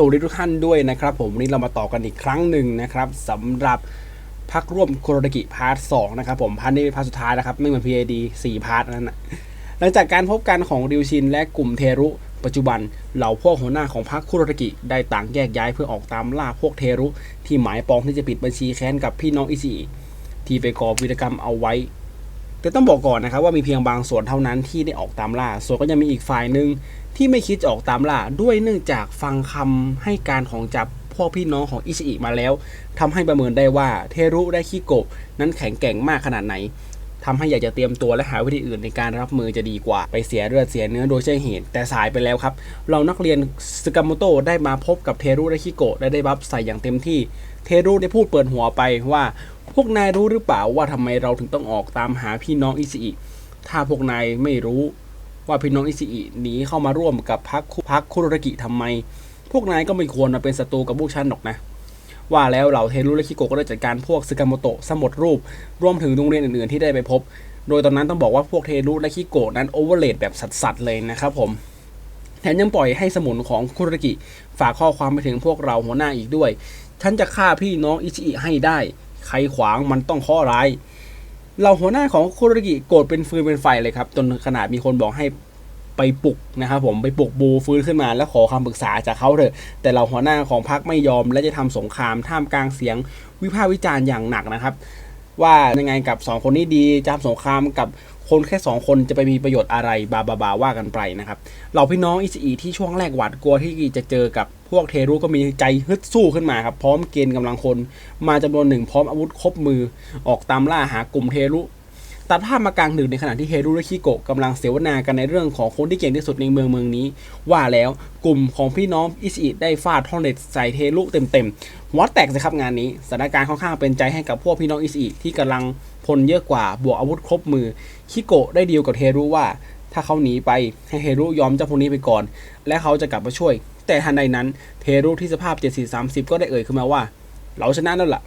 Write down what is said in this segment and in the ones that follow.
สวัสดีทุกท่านด้วยนะครับ ผมวันนี้เรามาต่อกันอีกครั้งหนึ่งนะครับสำหรับพักร่วมโคโรดกิพาร์ทสองนะครับผมพาร์ทนี้เป็นพาร์ทสุดท้ายนะครับไม่เหมือน PAD สี่พาร์ทนั้นนะหลังจากการพบกันของริวชินและกลุ่มเทรุปัจจุบันเหล่าพวกหัวหน้าของพรรคคุโรดากิได้ต่างแยกย้ายเพื่อออกตามล่าพวกเทรุ ที่หมายปองที่จะปิดบัญชีแค้นกับพี่น้องอิซิอิที่ไปก่อวีรกรรมเอาไว้ แต่ต้องบอกก่อนนะครับว่ามีเพียงบางส่วนเท่านั้นที่ได้ออกตามล่า ส่วนก็ยังมีอีกฝ่ายหนึ่ง ที่ไม่คิดจะออกตามล่าด้วยเนื่องจากฟังคำให้การของจับพวกพี่น้องของอิชิอิมาแล้วทำให้ประเมินได้ว่าเทรุและคิโกะนั้นแข็งแกร่งมากขนาดไหนทำให้อยากจะเตรียมตัวและหาวิธีอื่นในการรับมือจะดีกว่า ไปเสียเลือดเสียเนื้อโดยใช่เหตุ แต่สายไปแล้วครับ เรานักเรียนสึกาโมโตได้มาพบกับเทรุและคิโกะและได้บัฟใส่อย่างเต็มที่ เทรุได้พูดเปิดหัวไปว่า พวกนายรู้หรือเปล่าว่าทำไมเราถึงต้องออกตามหาพี่น้องอิซิอิถ้าพวกนายไม่รู้ พี่น้องอิซิอิหนีเข้ามาร่วมกับพรรคพรรคคุโรรกิทำไม พวกนายก็ไม่ควรมาเป็นศัตรูกับพวกฉันหรอกนะ ว่าแล้วเหล่าเทรุและคิโกก็ได้จัดการพวกซึกาโมโตะสมดรูป รวมถึงโรงเรียนอื่นๆที่ได้ไปพบ โดยตอนนั้นต้องบอกว่าพวกเทรุและคิโกะนั้นโอเวอร์เลดแบบสัสๆเลยนะครับผมแถมยังปล่อยให้สมุนของคุรกิฝากข้อความไปถึงพวกเราหัวหน้าอีกด้วย ฉันจะฆ่าพี่น้องอิชิอิให้ได้ ใครขวางมันต้องข้อร้าย เราหัวหน้าของคุโรรากิโกรธเป็นฟืนเป็นไฟเลยครับ จนขนาดมีคนบอกให้ไปปลุกนะครับผมไปปลุกบูฟื้นขึ้นมาแล้วขอคำปรึกษาจากเขาเถอะ แต่เราหัวหน้าของพรรคไม่ยอมและจะทำสงครามท่ามกลางเสียงวิพากษ์วิจารณ์อย่างหนักนะครับ ว่ายังไงกับ 2 คนนี้ดีจะทำสงครามกับคนแค่ 2 คนจะไปมีประโยชน์อะไรบาบาบาว่ากันไปนะครับเราพี่น้องอิสอีที่ช่วงแรกหวาดกลัวที่จะเจอกับพวกเทรุก็มีใจฮึดสู้ขึ้นมาครับ พร้อมเกณฑ์กำลังคน มาจำนวนหนึ่งพร้อมอาวุธครบมือออกตามล่าหากลุ่มเทรุ ตัดภาพมากลางดึกในขณะที่เฮรุและคิโกะกำลังเสวนากันในเรื่องของคนที่เก่งที่สุดในเมืองเมืองนี้ ว่าแล้วกลุ่มของพี่น้องอิชิอิได้ฟาดท่อนเหล็กใส่เทรุเต็มๆหัวแตกสิครับงานนี้สถานการณ์ค่อนข้างเป็นใจให้กับพวกพี่น้องอิชิอิที่กำลังพลเยอะกว่าบวกอาวุธครบมือคิโกะได้ดีลกับเทรุว่า ถ้าเขาหนีไปให้เฮรุยอมเจ้าพวกนี้ไปก่อน และเขาจะกลับมาช่วย แต่ทันใดนั้นเทรุที่สภาพ 7430 ก็ได้เอ่ยขึ้นมาว่า เราชนะแล้วล่ะ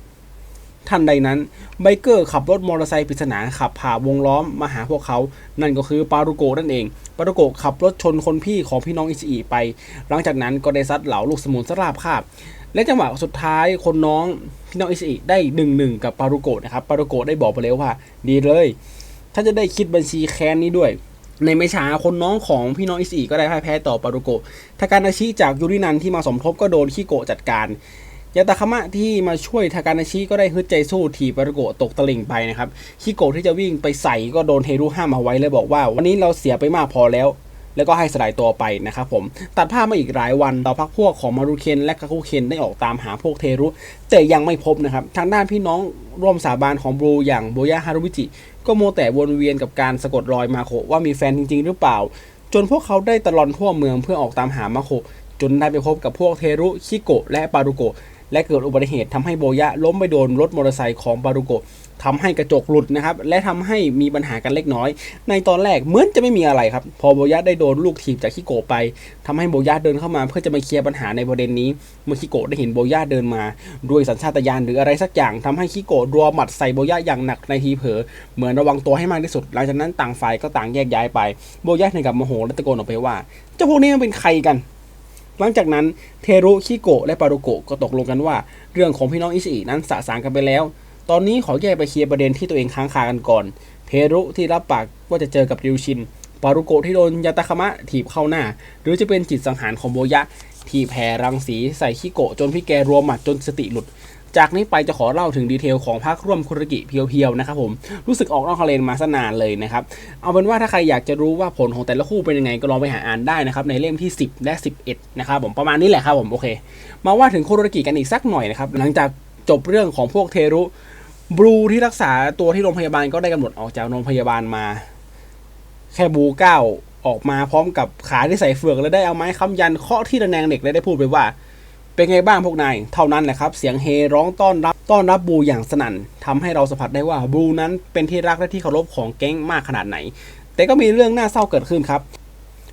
ทันใดนั้นไบเกอร์ขับรถมอเตอร์ไซค์ปริศนาขับผ่าวงล้อมมาหาพวกเขา นั่นก็คือปารุโกนั่นเอง ปารุโกขับรถชนคนพี่ของพี่น้องอิชิอิไป หลังจากนั้นก็ได้ซัดเหล่าลูกสมุนสราบคาบ และจังหวะสุดท้ายคนน้องพี่น้องอิชิอิได้หนึ่งหนึ่งกับปารุโกนะครับ ปารุโกได้บอกไปแล้วว่า ดีเลยท่านจะได้คิดบัญชีแค้นนี้ด้วยในไม่ช้าคนน้องของพี่น้องอิชิอิก็ได้พ่ายแพ้ต่อปารุโกทาการาชิจากยูรินันที่มาสมทบก็โดนคิโกจัดการ ยาตาคามะที่มาช่วยทาการาชิก็ได้ฮึดใจสู้ถีบปารุโกะตกตะลิ่งไปนะครับคิโกะที่จะวิ่งไปใส่ก็โดนเทรุห้ามเอาไว้เลยบอกว่า วันนี้เราเสียไปมากพอแล้ว แล้วก็ให้สลายตัวไปนะครับผม ตัดภาพมาอีกหลายวันเราพักพวกของมารุเคนและกาคุเคนได้ออกตามหาพวกเทรุ แต่ยังไม่พบนะครับ ทางด้านพี่น้องร่วมสาบานของบรูอย่างโบยาฮารุวิจิ ก็โมแต่วนเวียนกับการสะกดรอยมาโคว่ามีแฟนจริง ๆ หรือเปล่า จนพวกเขาได้ตะลอนทั่วเมืองเพื่อออกตามหามาโคจนได้ไปพบกับพวกเทรุคิโกะและปารุโกะ และเกิดอุบัติเหตุทำให้โบยะล้มไปโดนรถมอเตอร์ไซค์ของปารุโกะทำให้กระจกหลุดนะครับ และทำให้มีปัญหากันเล็กน้อย ในตอนแรกเหมือนจะไม่มีอะไรครับ พอโบยะได้โดนลูกถีบจากคิโกะไปทำให้โบยะเดินเข้ามาเพื่อจะมาเคลียร์ปัญหาในประเด็นนี้ เมื่อคิโกะได้เห็นโบยะเดินมา ด้วยสัญชาตญาณหรืออะไรสักอย่างทำให้คิโกะรัวหมัดใส่โบยะอย่างหนักในทีเผลอเหมือนระวังตัวให้มากที่สุด หลังจากนั้นต่างฝ่ายก็ต่างแยกย้ายไป โบยะถึงกับโมโหและตะโกนออกไปว่าเจ้าพวกนี้มันเป็นใครกัน หลังจากนั้นเทรุคิโกะและปารุโกะก็ตกลงกันว่า เรื่องของพี่น้องอิชิอินั้นสะสางกันไปแล้ว ตอนนี้ขอแยกไปเคลียร์ประเด็นที่ตัวเองค้างคากันก่อน เทรุที่รับปากว่าจะเจอกับริวชิน ปารุโกะที่โดนยาตาคามะถีบเข้าหน้า หรือจะเป็นจิตสังหารของโบยะ ที่แผ่รังสีใส่คิโกะจนพี่แกรวมหมัดจนสติหลุด จากนี้ไปจะขอเล่าถึงดีเทลของภาคร่วมคุรกิเพียวๆนะครับผมรู้สึกออกนอกทะเลมาสนานเลยนะครับเอาเป็นว่าถ้าใครอยากจะรู้ว่าผลของแต่ละคู่เป็นยังไงก็ลองไปหาอ่านได้นะครับในเล่มที่ 10 และ 11 นะครับผมประมาณนี้แหละครับผมโอเค มาว่าถึงคุรกิกันอีกสักหน่อยนะครับหลังจากจบเรื่องของพวกเทรุบลูที่รักษาตัวที่โรงพยาบาลก็ได้กำหนดออกจากโรงพยาบาลมา แค่บูเก้าออกมาพร้อมกับขาที่ใส่เฟือกแล้วได้เอาไม้ค้ำยันเคาะที่ระแนงเหล็กและได้พูดไปว่า เป็นไงบ้างพวกนาย เท่านั้นแหละครับ เสียงเฮร้องต้อนรับต้อนรับบูอย่างสนั่นทำให้เราสัมผัสได้ว่าบูนั้นเป็นที่รักและที่เคารพของแก๊งมากขนาดไหน แต่ก็มีเรื่องน่าเศร้าเกิดขึ้นครับ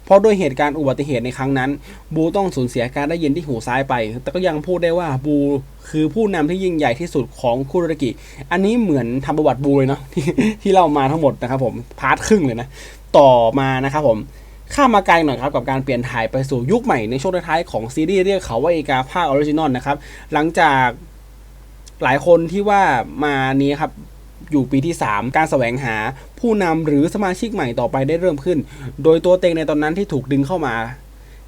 เพราะด้วยเหตุการณ์อุบัติเหตุในครั้งนั้น บูต้องสูญเสียการได้ยินที่หูซ้ายไป แต่ก็ยังพูดได้ว่าบูคือผู้นำที่ยิ่งใหญ่ที่สุดของคุโรกิ อันนี้เหมือนทำประวัติบูเลยเนาะที่ที่เล่ามาทั้งหมดนะครับผมพาร์ทครึ่งเลยนะ ต่อมานะครับผม ข้ามมาไกลหน่อยครับกับการเปลี่ยนถ่ายไปสู่ยุคใหม่ในช่วงท้ายๆของซีรีส์เรียกเขาว่าเอกาภาคออริจินอลนะครับ หลังจากหลายคนที่ว่ามานี้ครับอยู่ปีที่ 3 การแสวงหาผู้นำหรือสมาชิกใหม่ต่อไปได้เริ่มขึ้น โดยตัวเต็งในตอนนั้นที่ถูกดึงเข้ามา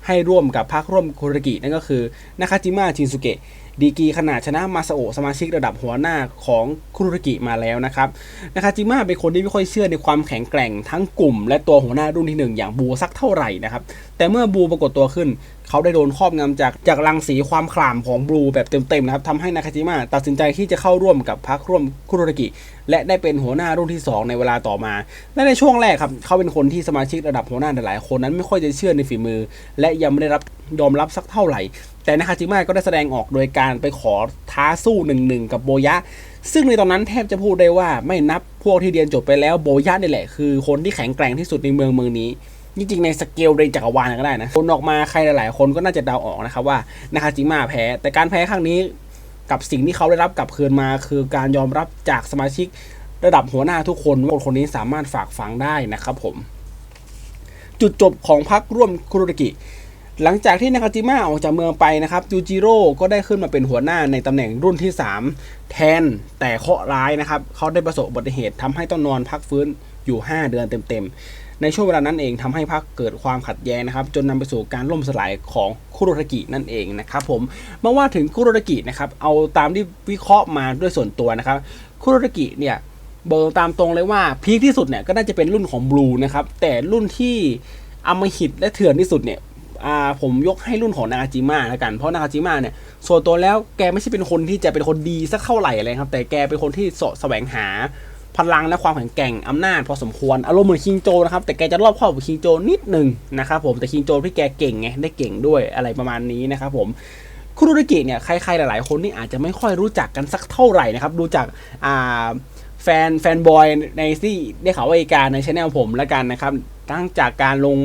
ให้ร่วมกับพรรคร่วมคุรกินั่นก็คือนาคาจิมะชินสุเกะ ดีกีขนาดชนะมาซาโอะสมาชิกระดับหัวหน้าของคุรกิมาแล้วนะครับนาคาจิมะเป็นคนที่ไม่ค่อยเชื่อในความแข็งแกร่งทั้งกลุ่ม และตัวหัวหน้ารุ่นที่หนึ่งอย่างบูสักเท่าไหร่นะครับแต่เมื่อบูปรากฏตัวขึ้น เขาได้โดนครอบงำจากจากรังสีความขลามของบูแบบเต็มๆนะครับทำให้นาคาจิมะตัดสินใจที่จะเข้าร่วมกับพรรคร่วมคุโรกิ และได้เป็นหัวหน้ารุ่นที่ 2 ในเวลาต่อมา และในช่วงแรกครับเขาเป็นคนที่สมาชิกระดับหัวหน้าหลายคนนั้นไม่ค่อยจะเชื่อในฝีมือ และยังไม่ได้รับ ยอมรับสักเท่าไหร่ แต่นาคาจิมะก็ได้แสดงออกโดยการไปขอท้าสู้หนึ่งหนึ่งกับโบยะ ซึ่งในตอนนั้นแทบจะพูดได้ว่าไม่นับพวกที่เรียนจบไปแล้วโบยะนี่แหละคือคนที่แข็งแกร่งที่สุดในเมืองเมืองนี้จริงๆในสเกลในจักรวาลก็ได้นะคนออกมาใครหลายๆ คนก็น่าจะเดาออกนะครับว่านาคาจิมะแพ้ แต่การแพ้ครั้งนี้กับสิ่งที่เขาได้รับกลับคืนมา คือการยอมรับจากสมาชิกระดับหัวหน้าทุกคนว่าคนคนนี้สามารถฝากฝังได้นะครับผม จุดจบของพรรคร่วมคุโรกิ หลังจากที่นาคาจิมะออกจากเมืองไปนะครับยูจิโร่ก็ได้ขึ้นมาเป็นหัวหน้าในตำแหน่งรุ่นที่ 3 แทนแต่เคราะห์ร้ายนะครับเขาได้ประสบอุบัติเหตุทำให้ต้องนอนพักฟื้นอยู่ 5 เดือนเต็มๆ ในช่วงเวลานั้นเองทำให้พรรคเกิดความขัดแย้งนะครับ จนนำไปสู่การล่มสลายของคุโรกินั่นเองนะครับผมเมื่อว่าถึงคุโรกินะครับเอาตามที่วิเคราะห์มาด้วยส่วนตัวนะครับคุโรกิเนี่ยบอกตามตรงเลยว่าพีคที่สุดเนี่ยก็น่าจะเป็นรุ่นของบลูนะครับแต่รุ่นที่อมหิตและเถื่อนที่สุดเนี่ย อ่าผมยกให้รุ่นของนากาจิมะแล้วกัน เพราะนากาจิมะเนี่ยส่วนตัวแล้วแกไม่ใช่เป็นคนที่จะเป็นคนดีสักเท่าไหร่อะไรครับ แต่แกเป็นคนที่สะแสวงหาพลังและความแข็งแกร่งอำนาจพอสมควรอารมณ์เหมือนคิงโจนะครับแต่แกจะรอบครอบกับคิงโจนิดหนึ่งนะครับผมแต่คิงโจที่แกเก่งไงได้เก่งด้วยอะไรประมาณนี้นะครับผมคุโรกิเนี่ยใครๆหลาย ๆ คนนี่อาจจะไม่ค่อยรู้จักกันสักเท่าไหร่นะครับดูจากอ่าแฟนแฟนบอยในที่ได้ข่าวว่าเอกาในช anel ผมแล้วกันนะครับ ตั้งจากการลง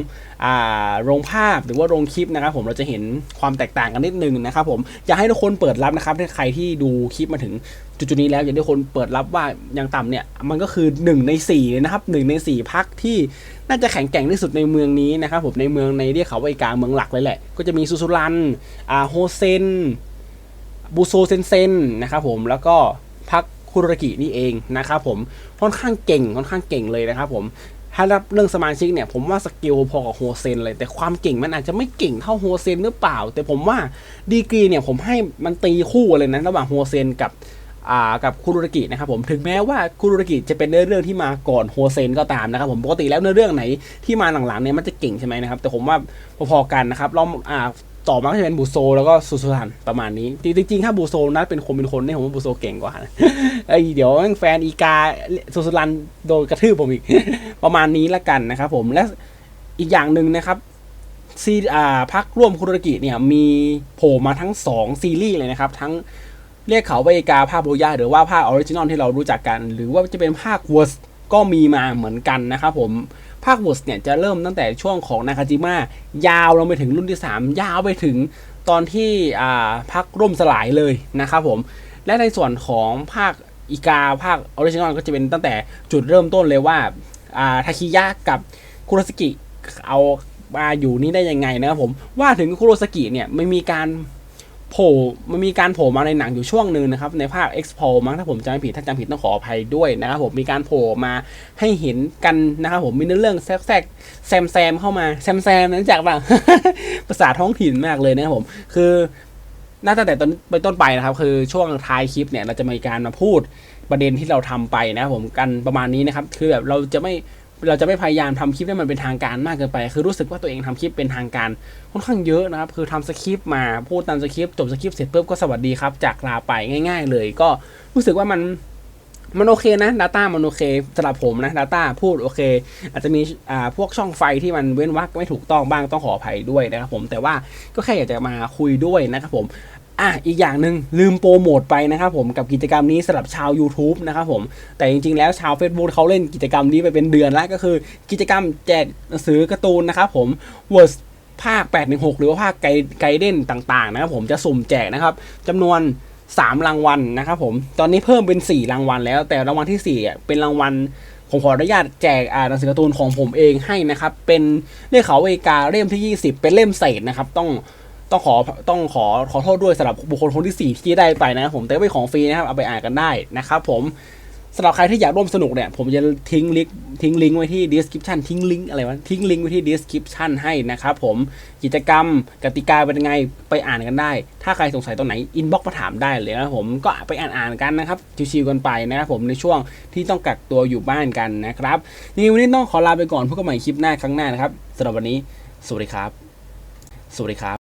อ่าลงภาพหรือว่าลงคลิปนะครับผมเราจะเห็นความแตกต่างกันนิดนึงนะครับผมอยากให้ทุกคนเปิดรับนะครับถ้าใครที่ดูคลิปมาถึงจุดๆนี้แล้วอยากให้ทุกคนเปิดรับว่าอย่างต่ำเนี่ยมันก็คือ 1 ใน4เลยนะครับ1ใน 4 พักที่น่าจะแข็งแกร่งที่สุดในเมืองนี้นะครับผมในเมืองในเรียกเขาว่าเอกาเมืองหลักเลยแหละ ก็จะมีซูซูรันอ่าโฮเซนบูโซเซนเซนนะครับผมแล้วก็พักคุโรกินี่เองนะครับผมค่อนข้างเก่งค่อนข้างเก่งเลยนะครับผม ถ้ารับเรื่องสมาชิกเนี่ยผมว่าสกิลพอกับโฮเซนเลย แต่ความเก่งมันอาจจะไม่เก่งเท่าโฮเซนหรือเปล่า แต่ผมว่าดีกรีเนี่ยผมให้มันตีคู่เลยนะระหว่างโฮเซนกับอ่ากับคุโรกินะครับผมถึงแม้ว่าคุโรกิจะเป็นเนื้อเรื่องที่มาก่อนโฮเซนก็ตามนะครับผมปกติแล้วเนื้อเรื่องไหนที่มาหลังๆเนี่ยมันจะเก่งใช่ไหมนะครับแต่ผมว่าพอๆกันนะครับเราอ่า ต่อมาก็จะเป็นบูโซ แล้วก็ซูซูรันประมาณนี้ จริงๆถ้าบูโซนัดเป็นคนเป็นคนเนี่ยผมว่าบูโซเก่งกว่านะไอเดี๋ยวแฟนอีกาซูซูรันโดนกระทืบผมอีก ประมาณนี้ละกันนะครับผมและอีกอย่างหนึ่งนะครับซีอ่าพักร่วมคุรกิเนี่ยมีโผล่มาทั้ง 2 ซีรีส์เลยนะครับ ทั้งเรียกเขาว่าเอกาภาคโบยาหรือว่าภาคออริจินอลที่เรารู้จักกัน หรือว่าจะเป็นภาคเวอร์สก็มีมาเหมือนกันนะครับผม ภาคเวอร์สเนี่ยจะเริ่มตั้งแต่ช่วงของนาคาจิมะยาวลงไปถึงรุ่นที่ 3 ยาวไปถึงตอนที่อ่าพักร่มสลายเลยนะครับผม และในส่วนของภาคอีกาภาคออริจินอลก็จะเป็นตั้งแต่จุดเริ่มต้นเลยว่าอ่าทาคิยะกับคุโรสกิเอามาอยู่นี่ได้ยังไงนะครับผมว่าถึงคุโรสกิเนี่ยไม่มีการ โผล่มันมีการโผล่มาในหนังอยู่ช่วงหนึ่งนะครับในภาค X p o มั้งถ้าผมจำไม่ผิดถ้าจำผิดต้องขออภัยด้วยนะครับผมมีการโผล่มาให้เห็นกันนะครับผมมีเนื้อเรื่องแทรกแซมแซมเข้ามาแซมแซมนั้นจากว่าภาษาท้องถิ่นมากเลยนะครับผม คือน่าจะแต่ต้นไปต้นไปนะครับ คือช่วงท้ายคลิปเนี่ยเราจะมีการมาพูดประเด็นที่เราทำไปนะครับผมกันประมาณนี้นะครับ คือแบบเราจะไม่ เราจะไม่พยายามทำคลิปให้มันเป็นทางการมากเกินไป คือรู้สึกว่าตัวเองทำคลิปเป็นทางการค่อนข้างเยอะนะครับ คือทำสคริปต์มาพูดตามสคริปต์จบสคริปต์เสร็จปุ๊บก็สวัสดีครับ จากลาไปง่าย ๆ เลย ก็รู้สึกว่ามันมันโอเคนะ Data มันโอเคสำหรับผมนะ Data พูดโอเค อาจจะมีอ่าพวกช่องไฟที่มันเว้นวรรคไม่ถูกต้องบ้างต้องขออภัยด้วยนะครับผมแต่ว่าก็แค่อยากจะมาคุยด้วยนะครับผม อะอีกอย่างหนึ่งลืมโปรโมทไปนะครับผมกับกิจกรรมนี้สำหรับชาว YouTube นะครับผมแต่จริงๆแล้วชาว Facebook เขาเล่นกิจกรรมนี้ไปเป็นเดือนแล้วก็คือ กิจกรรมแจกหนังสือการ์ตูนนะครับผม w o r s ภาค 816 หรือว่าภาคไกไกเด้นต่างๆนะครับผมจะสุ่มแจกนะครับจำนวน 3 รางวัลนะครับผมตอนนี้เพิ่มเป็น 4 รางวัลแล้ว แต่รางวัลที่4อะเป็นรางวัลผมขออนุญาตแจกอ่าหนังสือการ์ตูนของผมเองให้นะครับเป็นเรื่องเขาเวกาเล่มที่ 20 เป็นเล่มเศษนะครับต้อง ต้องขอต้องขอขอโทษด้วยสำหรับบุคคลคนที่ 4 ที่ได้ไปนะครับผมแต่ก็เป็นของฟรีนะครับเอาไปอ่านกันได้นะครับผมสำหรับใครที่อยากร่วมสนุกเนี่ย ผมจะทิ้งลิงก์ทิ้งลิงก์ไว้ที่ description ทิ้งลิงก์อะไรวะ ทิ้งลิงก์ไว้ที่ description ให้นะครับผมกิจกรรมกติกาเป็นยังไงไปอ่านกันได้ ถ้าใครสงสัยตรงไหน inbox มาถามได้เลยนะผมก็ไปอ่านอ่านกันนะครับ ชิวๆกันไปนะครับผมในช่วงที่ต้องกักตัวอยู่บ้านกันนะครับนี่วันนี้ต้องขอลาไปก่อนพบกันใหม่คลิปหน้าครั้งหน้านะครับสำหรับวันนี้ สวัสดีครับ สวัสดีครับ